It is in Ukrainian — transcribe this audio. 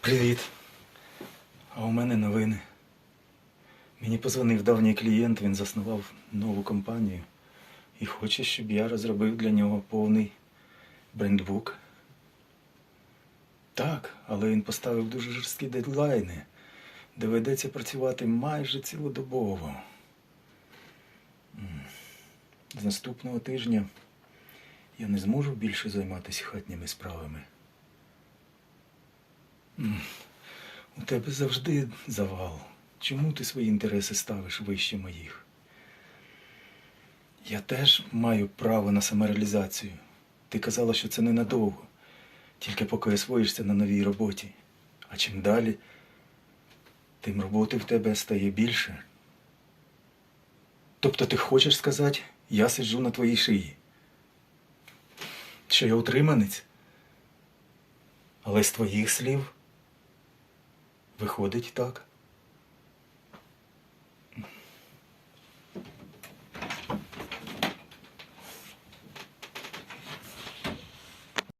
Привіт. А у мене новини. Мені позвонив давній клієнт, він заснував нову компанію і хоче, щоб я розробив для нього повний брендбук. Так, але він поставив дуже жорсткі дедлайни. Доведеться працювати майже цілодобово. З наступного тижня я не зможу більше займатися хатніми справами. У тебе завжди завал. Чому ти свої інтереси ставиш вище моїх? Я теж маю право на самореалізацію. Ти казала, що це ненадовго, тільки поки освоїшся на новій роботі. А чим далі, тим роботи в тебе стає більше. Тобто ти хочеш сказати, я сиджу на твоїй шиї? Що я утриманець? Але з твоїх слів виходить так.